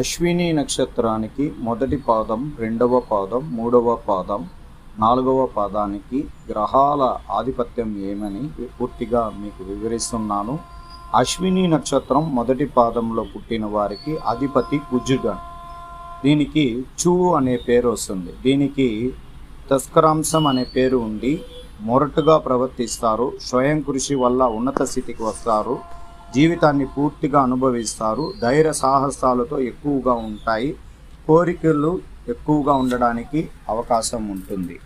అశ్విని నక్షత్రానికి మొదటి పాదం రెండవ పాదం మూడవ పాదం నాలుగవ పాదానికి గ్రహాల ఆధిపత్యం ఏమని పూర్తిగా మీకు వివరిస్తున్నాను. అశ్విని నక్షత్రం మొదటి పాదంలో పుట్టిన వారికి అధిపతి కుజుగన్ దీనికి చూ అనే పేరు వస్తుంది. దీనికి తస్కరాంశం అనే పేరు ఉండి మొరటుగా ప్రవర్తిస్తారు. స్వయం కృషి వల్ల ఉన్నత స్థితికి వస్తారు. జీవితాన్ని పూర్తిగా అనుభవిస్తారు. ధైర్య సాహసాలతో ఎక్కువగా ఉంటాయి. కోరికలు ఎక్కువగా ఉండడానికి అవకాశం ఉంటుంది.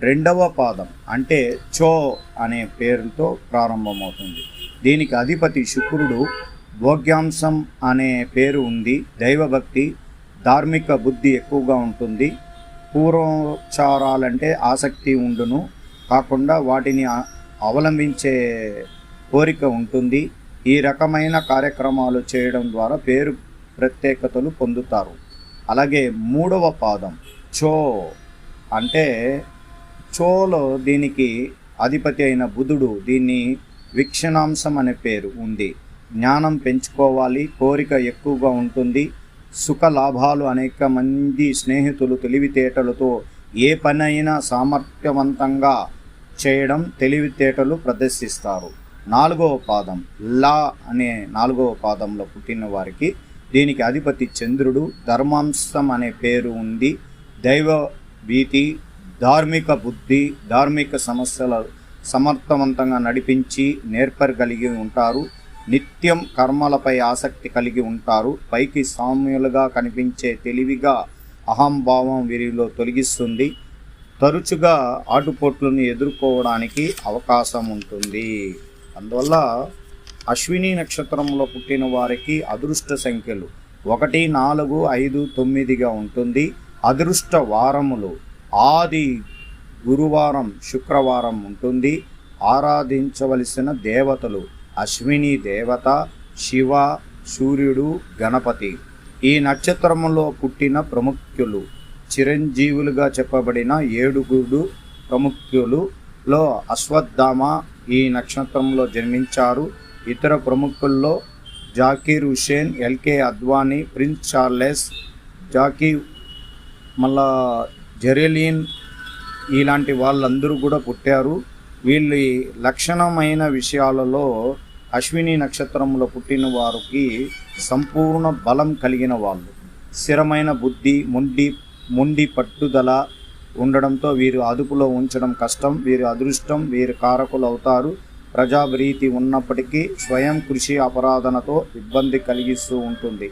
రెండవ పాదం అంటే చో అనే పేరుతో ప్రారంభమవుతుంది. దీనికి అధిపతి శుక్రుడు భోగ్యాంశం అనే పేరు ఉంది. దైవభక్తి ధార్మిక బుద్ధి ఎక్కువగా ఉంటుంది. పూర్వోచ్చారాలంటే ఆసక్తి ఉండును. కాకుండా వాటిని అవలంబించే కోరిక ఉంటుంది. ఈ రకమైన కార్యక్రమాలు చేయడం ద్వారా పేరు ప్రత్యేకతలు పొందుతారు. అలాగే మూడవ పాదం చో. అంటే చోలో దీనికి అధిపతి అయిన బుధుడు దీన్ని వీక్షణాంశం అనే పేరు ఉంది. జ్ఞానం పెంచుకోవాలి కోరిక ఎక్కువగా ఉంటుంది. సుఖ లాభాలు అనేక మంది స్నేహితులు తెలివితేటలతో ఏ పనైనా సామర్థ్యవంతంగా చేయడం తెలివితేటలు ప్రదర్శిస్తారు. నాలుగవ పాదం లా అనే నాలుగవ పాదంలో పుట్టిన వారికి దీనికి అధిపతి చంద్రుడు ధర్మాంశం అనే పేరు ఉంది. దైవ భీతి ధార్మిక బుద్ధి ధార్మిక సమస్యల సమర్థవంతంగా నడిపించి నేర్పరగలిగి ఉంటారు. నిత్యం కర్మలపై ఆసక్తి కలిగి ఉంటారు. పైకి సామ్యులుగా కనిపించే తెలివిగా అహంభావం వీరిలో తొలగిస్తుంది. తరచుగా ఆటుపోట్లను ఎదుర్కోవడానికి అవకాశం ఉంటుంది. అందువల్ల అశ్విని నక్షత్రంలో పుట్టిన వారికి అదృష్ట సంఖ్యలు ఒకటి నాలుగు ఐదు తొమ్మిదిగా ఉంటుంది. అదృష్ట వారములు ఆది గురువారం శుక్రవారం ఉంటుంది. ఆరాధించవలసిన దేవతలు అశ్విని దేవత శివ సూర్యుడు గణపతి. ఈ నక్షత్రములో పుట్టిన ప్రముఖులు చిరంజీవులుగా చెప్పబడిన ఏడుగురు లో అశ్వత్థామ ఈ నక్షత్రంలో జన్మించారు. ఇతర ప్రముఖుల్లో Zakir Hussain L K Advani prince Charles Jackie మళ్ళా జెరెలిన్ ఇలాంటి వాళ్ళందరూ కూడా పుట్టారు. వీళ్ళ లక్షణమైన విషయాలలో అశ్విని నక్షత్రంలో పుట్టిన వారికి సంపూర్ణ బలం కలిగిన వాళ్ళు. స్థిరమైన బుద్ధి మొండి మొండి పట్టుదల ఉండడంతో వీరు అదుపులో ఉంచడం కష్టం. వీరి అదృష్టం వీరి కారకులు అవుతారు ప్రజాభ్రీతి ఉన్నప్పటికీ స్వయం కృషి అపరాధనతో ఇబ్బంది కలిగిస్తూ ఉంటుంది.